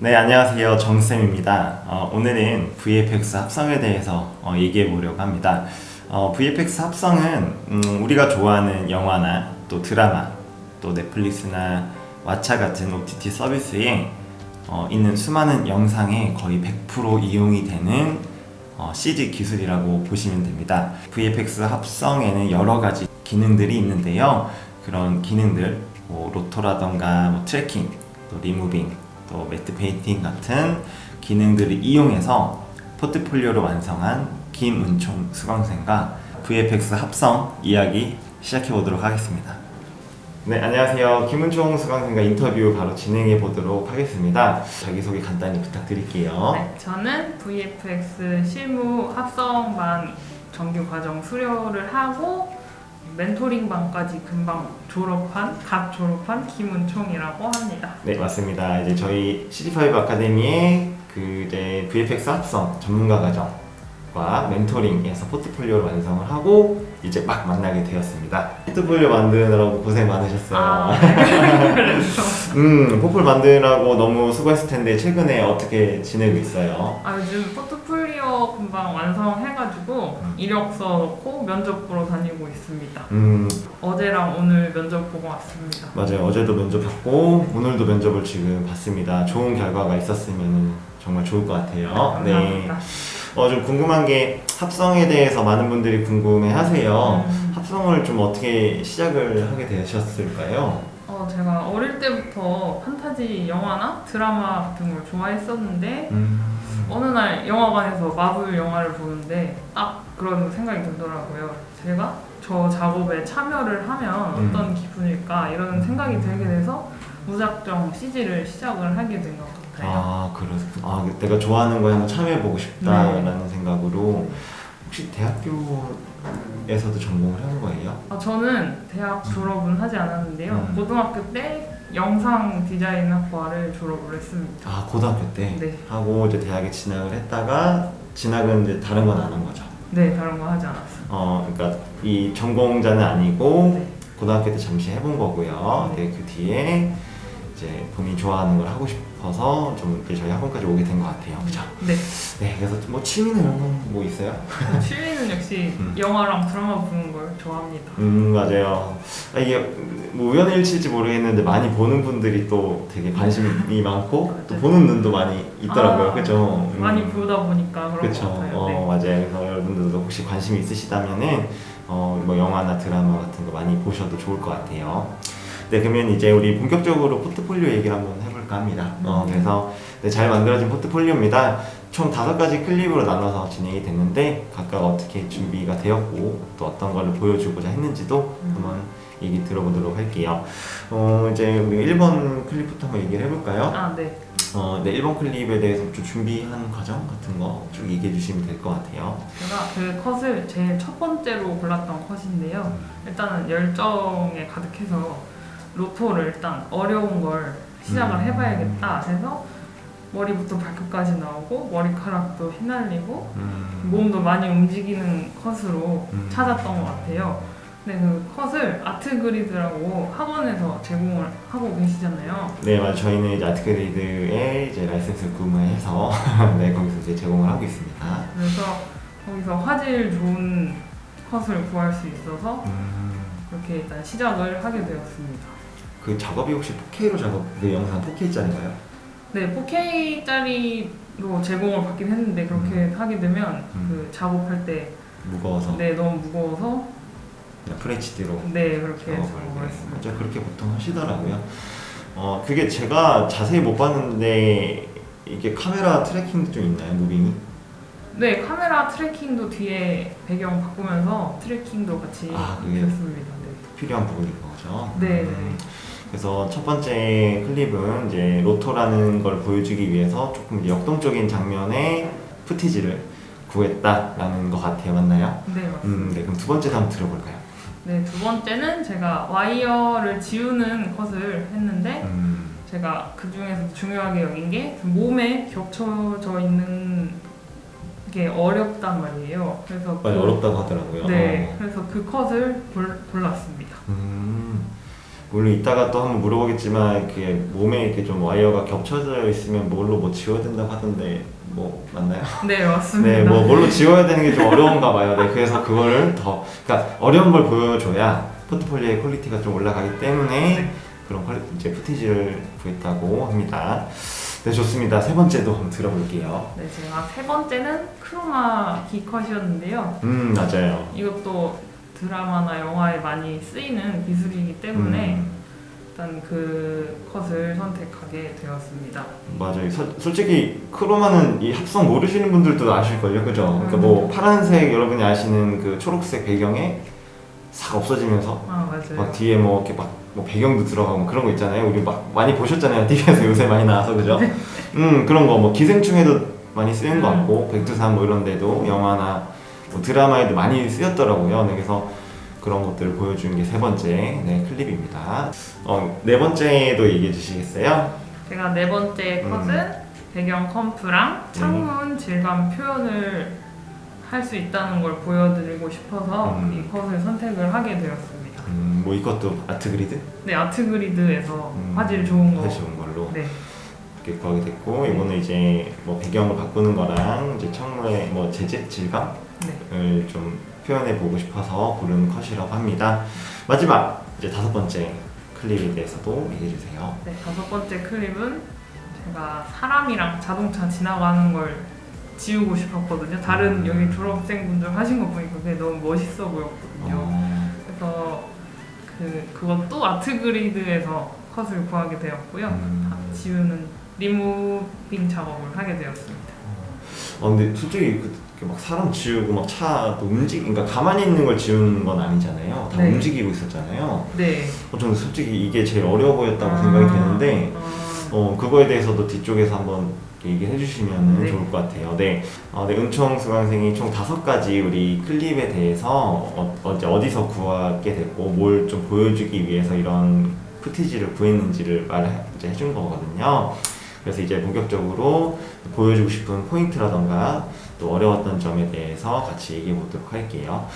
네, 안녕하세요. 정쌤입니다. 어, 오늘은 VFX 합성에 대해서 어, 얘기해 보려고 합니다. 어, VFX 합성은 음, 우리가 좋아하는 영화나 또 드라마, 또 넷플릭스나 왓챠 같은 OTT 서비스에 어, 있는 수많은 영상에 거의 100% 이용이 되는 어, CG 기술이라고 보시면 됩니다. VFX 합성에는 여러 가지 기능들이 있는데요. 그런 기능들, 뭐 로토라던가 뭐 트래킹, 또 리무빙, 또 매트 페인팅 같은 기능들을 이용해서 포트폴리오를 완성한 김은총 수강생과 VFX 합성 이야기 시작해 보도록 하겠습니다. 네, 안녕하세요. 김은총 수강생과 인터뷰 바로 진행해 보도록 하겠습니다. 자기소개 간단히 부탁드릴게요. 네, 저는 VFX 실무 합성반 정규 과정 수료를 하고 멘토링 반까지 금방 졸업한 갓 졸업한 김은총이라고 합니다. 네, 맞습니다. 이제 저희 CD5 아카데미의 그 이제 VFX 합성 전문가 과정과 멘토링에서 포트폴리오를 완성을 하고 이제 막 만나게 되었습니다. 포트폴리오 만드느라고 고생 많으셨어요. 아, 네. 그래서 음, 포폴 만드느라고 너무 수고했을 텐데 최근에 어떻게 지내고 있어요? 아, 요즘 포트폴리오 금방 완성해가지고 음. 이력서 넣고 면접 보러 다니고 있습니다. 음, 어제랑 오늘 면접 보고 왔습니다. 맞아요. 어제도 면접 봤고 오늘도 면접을 지금 봤습니다. 좋은 결과가 있었으면 정말 좋을 것 같아요. 네. 감사합니다. 어, 좀 궁금한 게 합성에 대해서 많은 분들이 궁금해 하세요. 음. 합성을 좀 어떻게 시작을 하게 되셨을까요? 어, 제가 어릴 때부터 판타지 영화나 드라마 같은 걸 좋아했었는데 음, 어느 날 영화관에서 마블 영화를 보는데 딱 그런 생각이 들더라고요. 제가 저 작업에 참여를 하면 음. 어떤 기분일까 이런 생각이 들게 돼서 무작정 CG를 시작을 하게 된 것 같아요. 아, 그렇 아, 내가 좋아하는 거에 한번 참여해보고 싶다라는 생각으로 혹시 대학교에서도 전공을 한 거예요? 아, 저는 대학 졸업은 하지 않았는데요. 음. 고등학교 때 영상 디자인 학과를 졸업을 했습니다. 아, 고등학교 때 네. 하고 이제 대학에 진학을 했다가 진학은 이제 다른 건 안 한 거죠. 네, 다른 거 하지 않았어요. 어, 그러니까 이 전공자는 아니고 네. 고등학교 때 잠시 해본 거고요. 네. 네, 그 뒤에 이제 본인이 좋아하는 걸 하고 싶 어서 좀 이렇게 저희 학원까지 오게 된 것 같아요. 그죠? 네. 네, 그래서 뭐 취미는 이런 건뭐 있어요? 취미는 역시 음. 영화랑 드라마 보는 걸 좋아합니다. 음, 맞아요. 아, 이게 뭐 우연일치일지 모르겠는데 많이 보는 분들이 또 되게 관심이 많고 또 보는 눈도 많이 있더라고요. 아, 그죠? 음. 많이 보다 보니까 그런 그렇죠. 것 같아요. 어, 네. 맞아요. 그래서 여러분들도 혹시 관심이 있으시다면은 어, 뭐 영화나 드라마 같은 거 많이 보셔도 좋을 것 같아요. 네, 그러면 이제 우리 본격적으로 포트폴리오 얘기를 한번 해볼까 합니다. 어, 음. 그래서 네, 잘 만들어진 포트폴리오입니다. 총 다섯 가지 클립으로 나눠서 진행이 됐는데 각각 어떻게 준비가 되었고 또 어떤 거를 보여주고자 했는지도 음. 한번 얘기 들어보도록 할게요. 어, 이제 우리 1번 클립부터 한번 얘기를 해볼까요? 아, 네. 어, 네, 1번 클립에 대해서 좀 준비한 과정 같은 거 쭉 얘기해 주시면 될 것 같아요. 제가 그 컷을 제일 첫 번째로 골랐던 컷인데요. 일단은 열정에 가득해서 로토를 일단 어려운 걸 시작을 음. 해봐야겠다 해서 머리부터 발끝까지 나오고 머리카락도 휘날리고 음, 몸도 많이 움직이는 컷으로 음. 찾았던 것 같아요. 근데 그 컷을 아트 그리드라고 학원에서 제공을 하고 계시잖아요. 네, 맞아요. 저희는 이제 아트그레이드에 이제 라이센스 구매해서 네, 거기서 이제 제공을 하고 있습니다. 그래서 거기서 화질 좋은 컷을 구할 수 있어서 음, 그렇게 일단 시작을 하게 되었습니다. 그 작업이 혹시 4K로 작업, 그 영상 4K짜리인가요? 네, 4K짜리로 제공을 받긴 했는데 그렇게 하게 되면 음. 그 작업할 때 무거워서 네, 너무 무거워서 그냥 FHD로 네, 그렇게 작업을 했습니다. 그렇게 보통 하시더라고요. 어, 그게 제가 자세히 못 봤는데 이게 카메라 트래킹도 좀 있나요, 무빙이? 네, 카메라 트래킹도 뒤에 배경 바꾸면서 트래킹도 같이 아, 그게 했습니다. 네. 필요한 부분인 거죠. 네. 음, 그래서 첫 번째 클립은 이제 로토라는 걸 보여주기 위해서 조금 이제 역동적인 장면의 푸티지를 구했다라는 것 같아요. 맞나요? 네, 맞습니다. 음, 네. 그럼 두 번째도 한번 들어볼까요? 네, 두 번째는 제가 와이어를 지우는 컷을 했는데 음, 제가 그 중에서 중요하게 여긴 게그 몸에 겹쳐져 있는 게 어렵단 말이에요. 그래서 많이 그- 어렵다고 하더라고요. 네, 어. 그래서 그 컷을 골, 골랐습니다. 음, 물론 이따가 또 한번 물어보겠지만 그게 몸에 이렇게 좀 와이어가 겹쳐져 있으면 뭘로 뭐 지워야 된다고 하던데 뭐 맞나요? 네 맞습니다. 네, 뭐 뭘로 지워야 되는 게 좀 어려운가 봐요. 네, 그래서 그거를 더 그러니까 어려운 걸 보여줘야 포트폴리오의 퀄리티가 좀 올라가기 때문에 네. 그런 퀄리 이제 푸티지를 구했다고 합니다. 네, 좋습니다. 세 번째도 한번 들어볼게요. 네, 제가 세 번째는 크로마 키 컷이었는데요. 음, 맞아요. 이것도 드라마나 영화에 많이 쓰이는 기술이기 때문에 음, 일단 그 컷을 선택하게 되었습니다. 맞아요. 서- 솔직히 크로마는 이 합성 모르시는 분들도 아실걸요, 그죠? 그러니까 음. 뭐 파란색 여러분이 아시는 그 초록색 배경에 싹 없어지면서 아 맞아요. 막 뒤에 뭐 이렇게 막 뭐 배경도 들어가고 뭐 그런 거 있잖아요. 우리 막 많이 보셨잖아요. TV에서 요새 많이 나와서 그죠? 음 그런 거 뭐 기생충에도 많이 쓰인 것 음. 같고 백두산 뭐 이런 데도 영화나 뭐 드라마에도 많이 쓰였더라고요. 네, 그래서 그런 것들을 보여주는 게 세 번째 네, 클립입니다. 어, 네 번째도 얘기해 주시겠어요? 제가 네 번째 음. 컷은 배경 컴프랑 창문 질감 표현을 할 수 있다는 걸 보여드리고 싶어서 음. 이 컷을 선택을 하게 되었습니다. 음, 뭐 이것도 아트 그리드? 네, 아트그리드에서 음, 화질 좋은 거. 화질 좋은 걸로 네, 이렇게 구하게 됐고 이거는 이제 뭐 배경을 바꾸는 거랑 이제 창문의 뭐 재질 질감 네. 을좀 표현해 보고 싶어서 고른 컷이라고 합니다. 마지막 이제 다섯 번째 클립에 대해서도 얘기해 주세요. 네, 다섯 번째 클립은 제가 사람이랑 자동차 지나가는 걸 지우고 싶었거든요. 다른 음. 여기 졸업생분들 하신 거 보니까 그게 너무 멋있어 보였거든요. 어, 그래서 그 그것도 아트그리드에서 컷을 구하게 되었고요. 음. 다 지우는 리무빙 작업을 하게 되었습니다. 어, 근데 솔직히 그, 그 막 사람 지우고 막 차도 움직, 그러니까 가만히 있는 걸 지우는 건 아니잖아요. 다 네. 움직이고 있었잖아요. 네. 어, 저는 솔직히 이게 제일 어려워 보였다고 생각이 되는데 아, 어, 그거에 대해서도 뒤쪽에서 한번 얘기해 주시면 네. 좋을 것 같아요. 네. 어, 네, 은총 수강생이 총 다섯 가지 우리 클립에 대해서 어, 어, 어디서 구하게 됐고 뭘 좀 보여주기 위해서 이런 푸티지를 구했는지를 말해 이제 해준 거거든요. 그래서 이제 본격적으로 보여주고 싶은 포인트라던가 또 어려웠던 점에 대해서 같이 얘기해 보도록 할게요.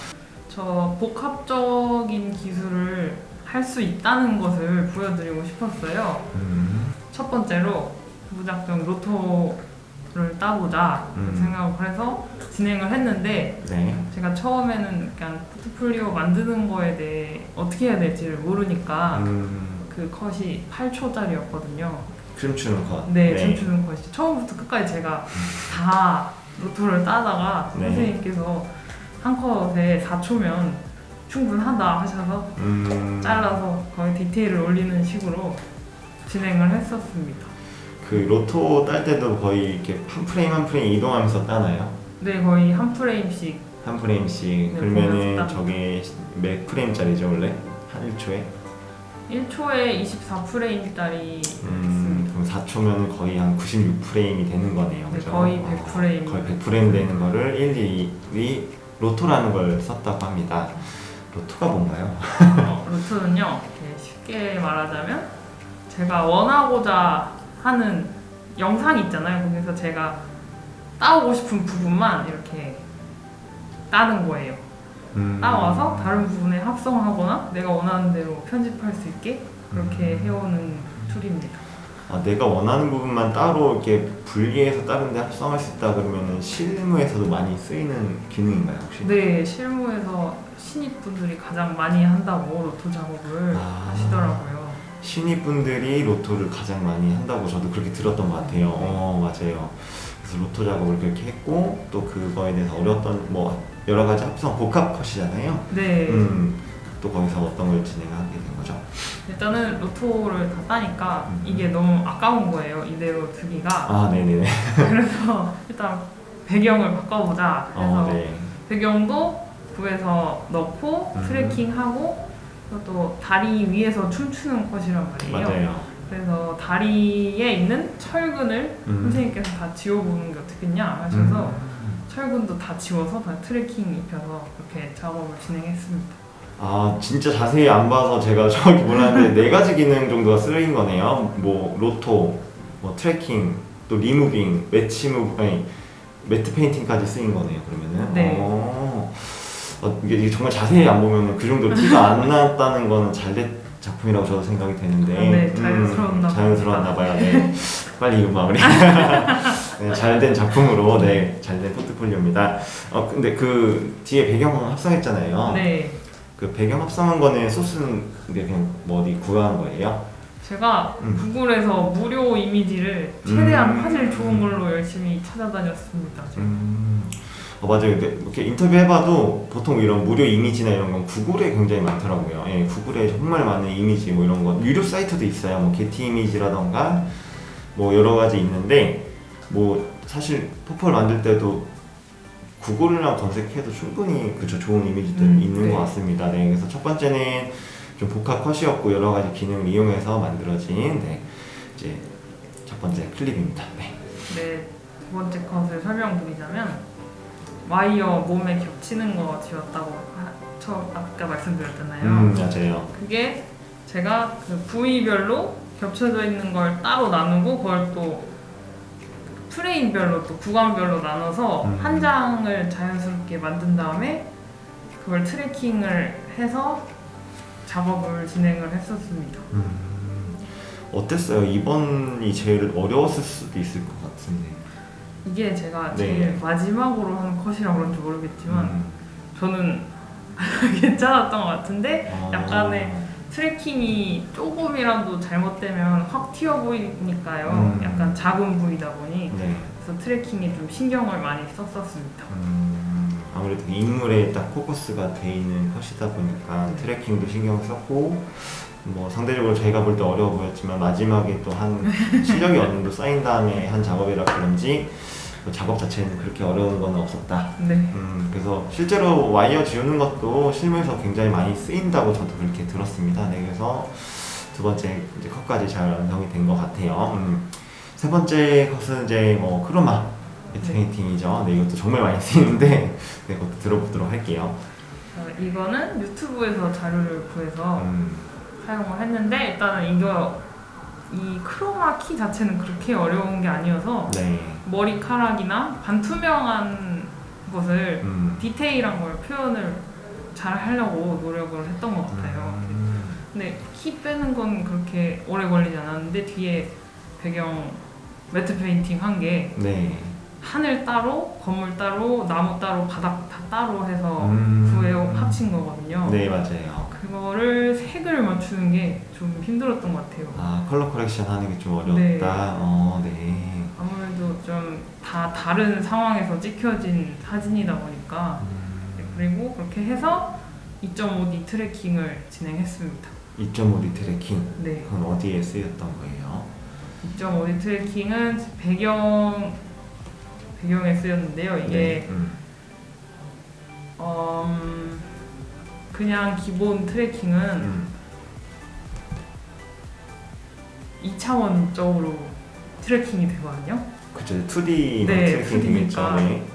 저 복합적인 기술을 할 수 있다는 것을 보여드리고 싶었어요. 음, 첫 번째로 무작정 로토를 따보자 음. 생각을 해서 진행을 했는데 네. 제가 처음에는 그냥 포트폴리오 만드는 거에 대해 어떻게 해야 될지를 모르니까 음, 그 컷이 8초짜리였거든요. 춤추는 컷. 네, 춤추는 컷이 처음부터 끝까지 제가 다 로토를 따다가 네. 선생님께서 한 컷에 4초면 충분하다 하셔서 음, 잘라서 거의 디테일을 올리는 식으로 진행을 했었습니다. 그 로또 딸 때도 거의 이렇게 한 프레임 한 프레임 이동하면서 따나요? 네, 거의 한 프레임씩 한 프레임씩 네, 그러면은 보면서 저게 몇 프레임짜리죠 원래? 한 1초에? 1초에 24프레임짜리 음, 그럼 4초면은 거의 한 96프레임이 되는 거네요 네, 그죠? 거의 어, 100프레임. 거의 100프레임 되는 거를 1, 2이 로토라는 걸 썼다고 합니다 로토가 뭔가요? 어, 이렇게 쉽게 말하자면 제가 원하고자 하는 영상이 있잖아요 거기서 제가 따오고 싶은 부분만 이렇게 따는 거예요 음, 따와서 다른 부분에 합성하거나 내가 원하는 대로 편집할 수 있게 그렇게 음. 해오는 툴입니다 아, 내가 원하는 부분만 따로 이렇게 분리해서 다른 데 합성할 수 있다 그러면은 실무에서도 많이 쓰이는 기능인가요 혹시? 네 실무에서 신입분들이 가장 많이 한다고 로토 작업을 아. 하시더라고요 신입분들이 로또를 가장 많이 한다고 저도 그렇게 들었던 것 같아요. 네. 어 맞아요. 그래서 로또 작업을 그렇게 했고 또 그거에 대해서 어려웠던 뭐 여러 가지 합성 복합 컷이잖아요. 네 음, 또 거기서 어떤 걸 진행하게 된 거죠? 일단은 로토를 다 따니까 음. 이게 너무 아까운 거예요 이대로 두기가 아 네네네. 그래서 일단 배경을 바꿔보자 그래서 어 네. 배경도 구해서 넣고 음. 트래킹하고 또 다리 위에서 춤추는 컷이란 말이에요 맞아요. 그래서 다리에 있는 철근을 음. 선생님께서 다 지워보는 게 어떻겠냐 하셔서 음. 철근도 다 지워서 다 트래킹 입혀서 그렇게 작업을 진행했습니다 아 진짜 자세히 안 봐서 제가 정확히 몰랐는데 네 가지 기능 정도가 쓰인 거네요. 뭐 로또, 뭐 트래킹, 또 리무빙, 매치 무브, 아니 매트 페인팅까지 쓰인 거네요. 그러면은. 네. 어, 어, 이게, 이게 정말 자세히 안 보면 그 정도로 티가 안 났다는 거는 잘 작품이라고 저도 생각이 되는데 네, 자연스러웠나 음, 자연스러웠나 봐요. 네. 빨리 이거 마무리. 네, 잘된 작품으로 네, 잘된 포트폴리오입니다. 어 근데 그 뒤에 배경 합성했잖아요. 네. 그 배경 합성한 거는 소스는 그냥 뭐 어디 구한 거예요? 제가 음. 구글에서 무료 이미지를 최대한 음. 화질 좋은 걸로 열심히 찾아다녔습니다. 음, 어, 맞아요. 근데 이렇게 인터뷰 해봐도 보통 이런 무료 이미지나 이런 건 구글에 굉장히 많더라고요. 예, 구글에 정말 많은 이미지 뭐 이런 거 유료 사이트도 있어요. 뭐 게티 이미지라던가 뭐 여러 가지 있는데 뭐 사실 포폴 만들 때도 구글이랑 검색해도 충분히 그저 좋은 이미지들 음, 있는 네. 것 같습니다. 네, 그래서 첫 번째는 좀 복합 컷이었고 여러 가지 기능을 이용해서 만들어진 네, 이제 첫 번째 클립입니다. 네. 네, 두 번째 컷을 설명드리자면 와이어 몸에 겹치는 거 지웠다고 하- 저 아까 말씀드렸잖아요. 음, 맞아요. 그게 제가 그 부위별로 겹쳐져 있는 걸 따로 나누고 그걸 또 프레임별로 또 구간별로 나눠서 음. 한 장을 자연스럽게 만든 다음에 그걸 트래킹을 해서 작업을 진행을 했었습니다. 음, 어땠어요? 이번이 제일 어려웠을 수도 있을 것 같은데. 이게 제가 네. 제일 마지막으로 하는 컷이라 그런지 모르겠지만 음. 저는 괜찮았던 것 같은데 어. 약간의 트래킹이 조금이라도 잘못되면 확 튀어 보이니까요. 음. 약간 작은 부위다 보니 네. 그래서 트래킹에 좀 신경을 많이 썼었습니다. 음, 아무래도 인물에 딱 포커스가 돼 있는 컷이다 보니까 트래킹도 신경 썼고 뭐 상대적으로 저희가 볼 때 어려워 보였지만 마지막에 또 한 실력이 어느 정도 쌓인 다음에 한 작업이라 그런지 뭐 작업 자체는 그렇게 어려운 건 없었다. 네. 음, 그래서 실제로 와이어 지우는 것도 실무에서 굉장히 많이 쓰인다고 저도 그렇게 들었습니다. 네, 그래서 두 번째 이제 컷까지 잘 완성이 된 것 같아요. 음, 세 번째 컷은 이제 뭐 크로마 페인팅이죠. 네, 이것도 정말 많이 쓰이는데 네, 그것도 들어보도록 할게요. 어, 이거는 유튜브에서 자료를 구해서 음, 사용을 했는데 일단은 이거 이 크로마 키 자체는 그렇게 어려운 게 아니어서 네, 머리카락이나 반투명한 것을 음, 디테일한 걸 표현을 잘 하려고 노력을 했던 것 같아요. 음, 근데 키 빼는 건 그렇게 오래 걸리지 않았는데 뒤에 배경 매트 페인팅 한게 네, 하늘 따로, 건물 따로, 나무 따로, 바닥 다 따로 해서 음. 구해 합친 거거든요. 네 맞아요. 그거를 색을 맞추는 게 좀 힘들었던 것 같아요. 아 컬러 커렉션 하는 게 좀 어렵다. 네. 어, 네. 아무래도 좀 다 다른 상황에서 찍혀진 사진이다 보니까 음. 네, 그리고 그렇게 해서 2.5D 트래킹을 진행했습니다. 2.5D 트래킹. 네, 그건 어디에 쓰였던 거예요? 2.5D 트래킹은 배경 배경에 쓰였는데요. 이게 네, 음. 음, 그냥 기본 트래킹은 음. 2차원적으로 트래킹이 되거든요. 그쵸 2D 네, 트래킹 되겠죠. 2D 니까. 네.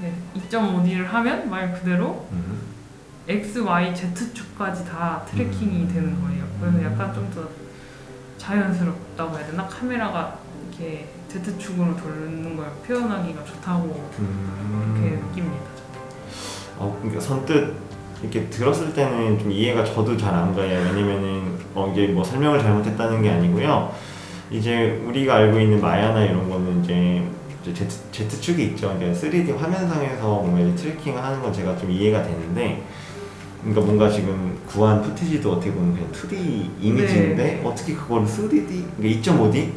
네, 2.5D를 하면 말 그대로 음. X, Y, Z축까지 다 트래킹이 음. 되는 거예요. 그래서 약간 좀 더 자연스럽다고 해야 되나? 카메라가 이렇게 Z축으로 돌는 걸 표현하기가 좋다고 그렇게 음. 느낍니다. 어, 그러니까 선뜻 이렇게 들었을 때는 좀 이해가 저도 잘 안 가요. 왜냐면은 어, 이게 뭐 설명을 잘못했다는 게 아니고요. 이제 우리가 알고 있는 마야나 이런 거는 이제 Z, Z축이 있죠. 이제 3D 화면상에서 뭔가 이제 트래킹을 하는 건 제가 좀 이해가 되는데 그러니까 뭔가 지금 구한 푸티지도 어떻게 보면 그냥 2D 이미지인데 네. 어떻게 그걸 3D, 그러니까 2.5D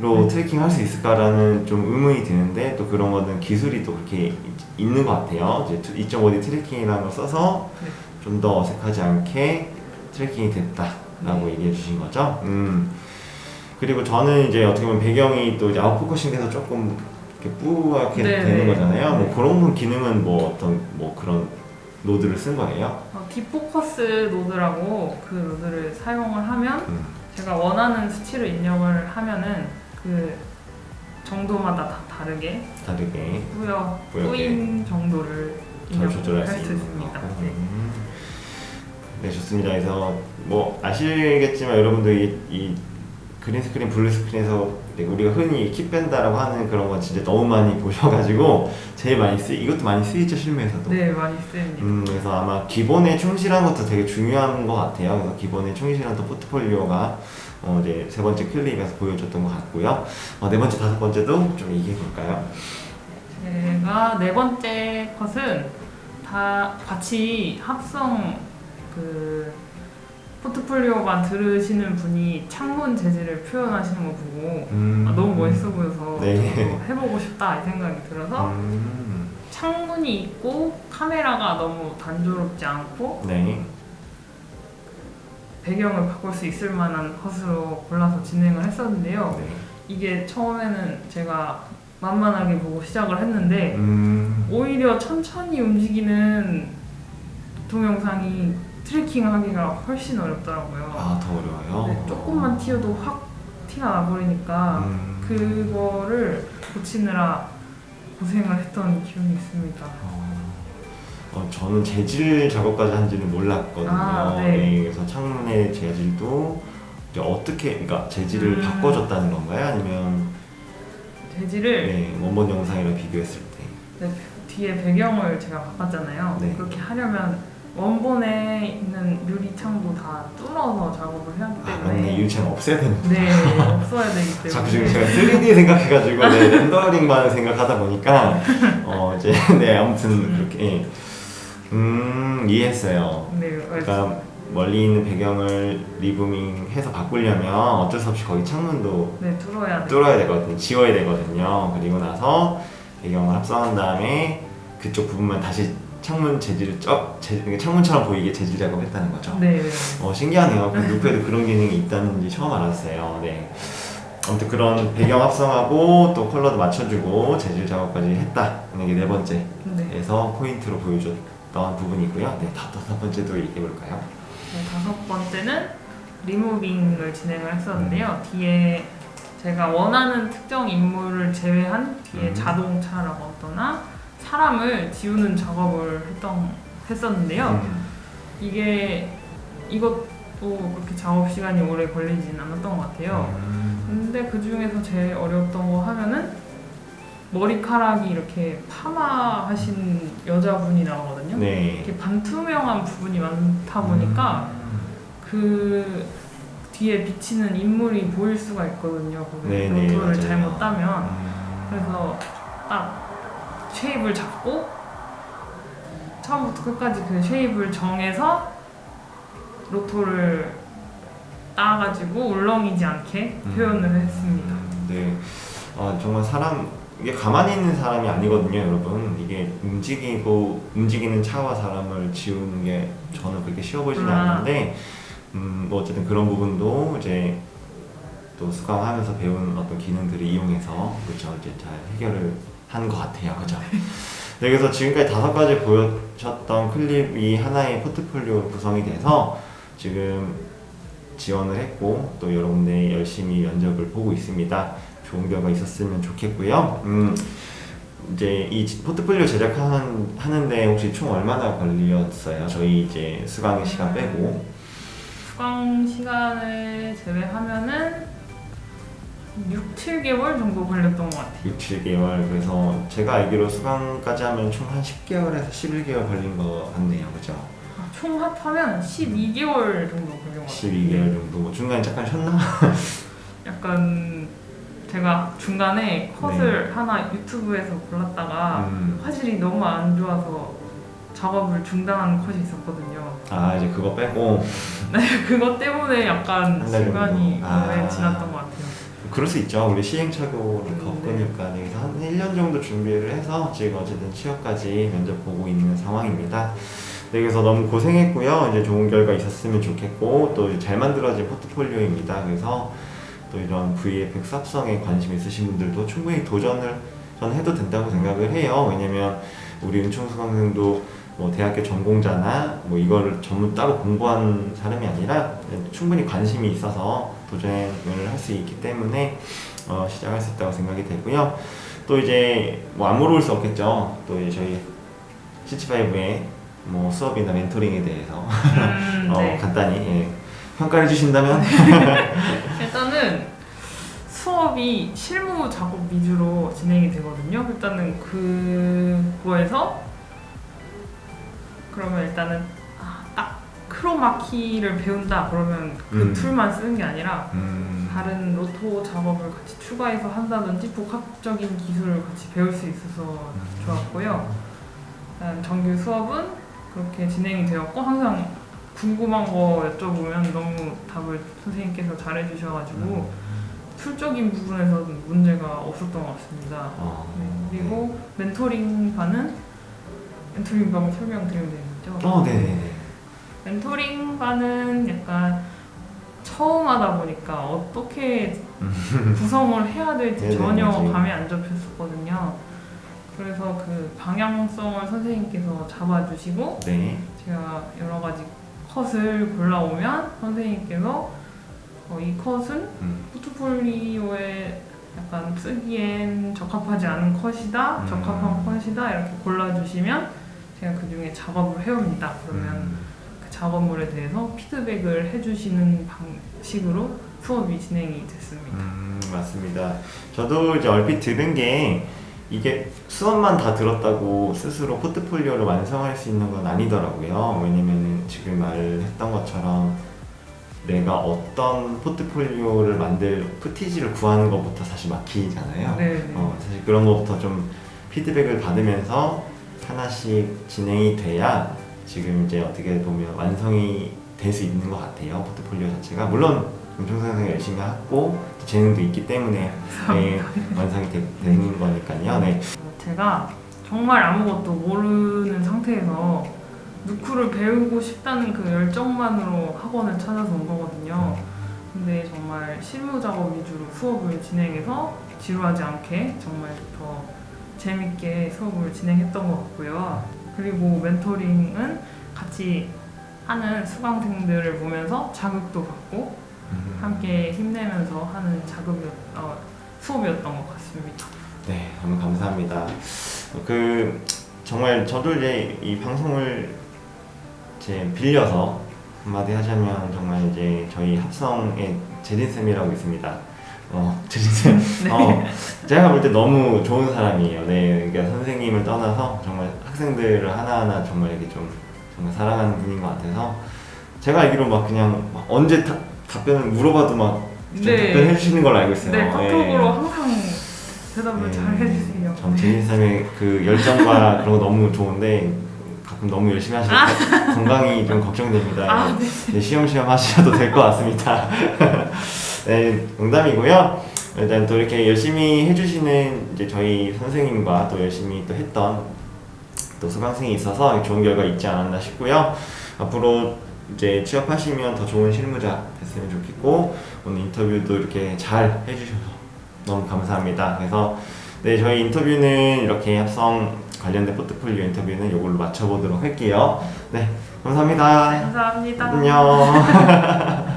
로 네. 트래킹 할 수 있을까라는 좀 의문이 드는데 또 그런 거는 기술이 또 그렇게 있- 있는 것 같아요. 이제 2.5D 트래킹이라는 걸 써서 네. 좀 더 어색하지 않게 트래킹이 됐다라고 네. 얘기해 주신 거죠. 음. 그리고 저는 이제 어떻게 보면 배경이 또 이제 아웃포커싱 돼서 조금 이렇게 뿌옇게 네, 되는 네. 거잖아요. 뭐 네. 그런 기능은 뭐 어떤 뭐 그런 노드를 쓴 거예요. 어, 디포커스 노드라고 그 노드를 사용을 하면 음. 제가 원하는 수치를 입력을 하면은 그 정도마다 다 다르게 다르게 뿌여 뿌옇게. 뿌인 정도를 잘 조절할 수 있는 있습니다. 거. 네. 음. 네 좋습니다. 그래서 뭐 아시겠지만 여러분들 이, 이 그린 스크린, 블루 스크린에서 네, 우리가 흔히 킥밴다라고 하는 그런 건 진짜 너무 많이 보셔가지고 제일 많이 쓰이 이것도 많이 쓰이죠 실무에서도. 네, 많이 쓰입니다. 음, 그래서 아마 기본에 충실한 것도 되게 중요한 것 같아요. 그래서 기본에 충실한 또 포트폴리오가 어, 이제 세 번째 클립에서 보여줬던 것 같고요. 어, 네 번째, 다섯 번째도 좀 얘기해 볼까요? 제가 네 번째 컷은 다 같이 합성 그 포트폴리오만 들으시는 분이 창문 재질을 표현하시는 거 보고 음, 아, 너무 멋있어 보여서 네. 저도 해보고 싶다 이 생각이 들어서 음, 창문이 있고 카메라가 너무 단조롭지 않고 네. 배경을 바꿀 수 있을 만한 컷으로 골라서 진행을 했었는데요. 네. 이게 처음에는 제가 만만하게 보고 시작을 했는데 음, 오히려 천천히 움직이는 동영상이 트래킹하기가 훨씬 어렵더라고요. 아, 더 어려워요. 네, 조금만 튀어도 확 티가 나버리니까 음, 그거를 고치느라 고생을 했던 기억이 있습니다. 어, 어, 저는 재질 작업까지 한지는 몰랐거든요. 아, 네. 그래서 창문의 재질도 이제 어떻게, 그러니까 재질을 음. 바꿔줬다는 건가요? 아니면 재질을 네, 원본 영상이랑 비교했을 때. 네, 뒤에 배경을 제가 바꿨잖아요. 네. 그렇게 하려면 원본에 있는 유리창도 다 뚫어서 작업을 해야 하기 아, 때문에 맞네. 유리창 없애야 되는. 네 없어야 되기 때문에 자꾸 지금 제가 3D 생각해가지고 네, 렌더링만 생각하다 보니까 어 이제 네 아무튼 그렇게 예. 음 이해했어요. 네 그러니까 멀리 있는 배경을 리부밍해서 바꾸려면 어쩔 수 없이 거기 창문도 네 뚫어야 돼. 뚫어야 되거든요. 지워야 되거든요. 그리고 나서 배경을 합성한 다음에 그쪽 부분만 다시 창문 재질을 쩍 재, 창문처럼 보이게 재질 작업했다는 거죠. 네, 네. 어, 신기하네요. 그 루프에도 그런 기능이 있다는지 처음 알았어요. 네. 아무튼 그런 배경 합성하고 또 컬러도 맞춰주고 재질 작업까지 했다. 이게 네 번째에서 네. 포인트로 보여줬 던 부분이고요. 네, 다- 다섯 번째도 얘기해 볼까요? 네, 다섯 번째는 리무빙을 진행을 했었는데요. 뒤에 제가 원하는 특정 인물을 제외한 뒤에 음. 자동차라거나 사람을 지우는 작업을 했던 했었는데요. 음, 이게 이것도 그렇게 작업 시간이 오래 걸리진 않았던 것 같아요. 음, 근데 그 중에서 제일 어려웠던 거 하면은 머리카락이 이렇게 파마하신 여자분이 나오거든요. 네. 이렇게 반투명한 부분이 많다 보니까 음, 그 뒤에 비치는 인물이 보일 수가 있거든요. 거기 네네, 로또를 맞아요. 잘못 따면 음, 그래서 딱 쉐입을 잡고 처음부터 끝까지 그 쉐입을 정해서 로토를 따가지고 울렁이지 않게 음. 표현을 했습니다. 네. 아, 정말 사람 이게 가만히 있는 사람이 아니거든요, 여러분. 이게 움직이고 움직이는 차와 사람을 지우는 게 저는 그렇게 쉬워 보이지는 아. 않는데, 음, 뭐 어쨌든 그런 부분도 이제 또 수강하면서 배운 어떤 기능들을 이용해서 그렇죠, 이제 잘 해결을 한 것 같아요, 그죠? 네, 그래서 지금까지 다섯 가지 보여주셨던 클립이 하나의 포트폴리오 구성이 돼서 지금 지원을 했고 또 여러분들이 열심히 면접을 보고 있습니다. 좋은 결과 있었으면 좋겠고요. 음, 이제 이 지- 포트폴리오 제작하는 하는데 혹시 총 얼마나 걸렸어요? 저희 이제 수강 시간 빼고 수강 시간을 제외하면은 6, 7개월 정도 걸렸던 것 같아요. 6, 7개월 그래서 제가 알기로 수강까지 하면 총 한 10개월에서 11개월 걸린 거 같네요, 그죠? 아, 총 합하면 12개월 정도 걸린 것 같아요. 12개월 정도 뭐 중간에 잠깐 쉬었나? 약간 제가 중간에 컷을 하나 유튜브에서 골랐다가 음. 화질이 너무 안 좋아서 작업을 중단하는 컷이 있었거든요. 아 이제 그거 빼고 네, 그것 때문에 약간 한달 시간이 정도? 아. 오래 지났던 것 같아요. 그럴 수 있죠. 우리 시행착오를 음, 겪으니까 그래서 한 1년 정도 준비를 해서 지금 어쨌든 취업까지 면접 보고 있는 상황입니다. 네, 그래서 너무 고생했고요. 이제 좋은 결과 있었으면 좋겠고 또 잘 만들어진 포트폴리오입니다. 그래서 또 이런 VFX 합성에 관심 있으신 분들도 충분히 도전을 저는 해도 된다고 생각을 해요. 왜냐면 우리 은총 수강생도 뭐 대학교 전공자나 뭐 이거를 전문 따로 공부한 사람이 아니라 충분히 관심이 있어서 도전을 할 수 있기 때문에 어, 시작할 수 있다고 생각이 되고요. 또 이제 뭐 안 물어볼 수 없겠죠. 또 이제 저희 C5의 뭐 수업이나 멘토링에 대해서 음, 어, 네. 간단히 예, 평가해 주신다면 일단은 수업이 실무 작업 위주로 진행이 되거든요. 일단은 그거에서 그러면 일단은 아, 딱 크로마키를 배운다 그러면 그 음. 툴만 쓰는 게 아니라 음. 다른 로토 작업을 같이 추가해서 한다든지 복합적인 기술을 같이 배울 수 있어서 좋았고요. 일단 정규 수업은 그렇게 진행이 되었고 항상 궁금한 거 여쭤보면 너무 답을 선생님께서 잘해주셔가지고 툴적인 부분에서는 문제가 없었던 것 같습니다. 어. 네, 그리고 멘토링 반은 멘토링 반을 설명드리면 되겠죠? 어, 네네네. 멘토링 반은 약간 처음 하다 보니까 어떻게 구성을 해야 될지 네네, 전혀. 감이 안 잡혔었거든요. 그래서 그 방향성을 선생님께서 잡아주시고 네. 제가 여러 가지 컷을 골라오면 선생님께서 어, 이 컷은 음. 포트폴리오에 약간 쓰기엔 적합하지 않은 컷이다, 음. 적합한 컷이다 이렇게 골라주시면 제가 그 중에 작업을 해옵니다. 그러면 음. 그 작업물에 대해서 피드백을 해주시는 방식으로 수업이 진행이 됐습니다. 음, 맞습니다. 저도 이제 얼핏 들은 게 이게 수업만 다 들었다고 스스로 포트폴리오를 완성할 수 있는 건 아니더라고요. 왜냐면은 지금 말했던 것처럼 내가 어떤 포트폴리오를 만들 푸티지를 구하는 것부터 사실 막히잖아요. 네. 어, 사실 그런 것부터 좀 피드백을 받으면서 하나씩 진행이 돼야 지금 이제 어떻게 보면 완성이 될 수 있는 것 같아요. 포트폴리오 자체가 물론 엄청 상상 열심히 하고 또 재능도 있기 때문에 네, 완성이 되, 되는 거니까요. 네. 제가 정말 아무것도 모르는 상태에서 누쿠를 배우고 싶다는 그 열정만으로 학원을 찾아서 온 거거든요. 근데 정말 실무 작업 위주로 수업을 진행해서 지루하지 않게 정말 더 재밌게 수업을 진행했던 것 같고요. 그리고 멘토링은 같이 하는 수강생들을 보면서 자극도 받고 음, 함께 힘내면서 하는 작업이었, 어, 수업이었던 것 같습니다. 네, 너무 감사합니다. 그 정말 저도 이제 이 방송을 이제 빌려서 한마디 하자면 정말 이제 저희 합성의 재진 쌤이라고 있습니다. 어, 재진 쌤. 네. 어, 제가 볼 때 너무 좋은 사람이에요. 네, 그러니까 선생님을 떠나서 정말 학생들을 하나하나 정말 이렇게 좀 정말 사랑하는 분인 것 같아서 제가 알기로 막 그냥 막 언제 다, 답변을 물어봐도 막 네. 답변해 주시는 걸로 알고 있어요. 네, 카톡으로 예. 항상 대답을 네. 잘 해주세요. 전 제니쌤의 그 열정과 그런 거 너무 좋은데 가끔 너무 열심히 하시니까 건강이 좀 걱정됩니다. 아, 네. 네, 쉬엄쉬엄 하셔도 될 것 같습니다. 네, 농담이고요. 일단 또 이렇게 열심히 해주시는 이제 저희 선생님과 또 열심히 또 했던 또 수강생이 있어서 좋은 결과 있지 않았나 싶고요. 앞으로 이제 취업하시면 더 좋은 실무자 됐으면 좋겠고 오늘 인터뷰도 이렇게 잘 해주셔서 너무 감사합니다. 그래서 네 저희 인터뷰는 이렇게 합성 관련된 포트폴리오 인터뷰는 이걸로 마쳐보도록 할게요. 네 감사합니다. 감사합니다. 안녕.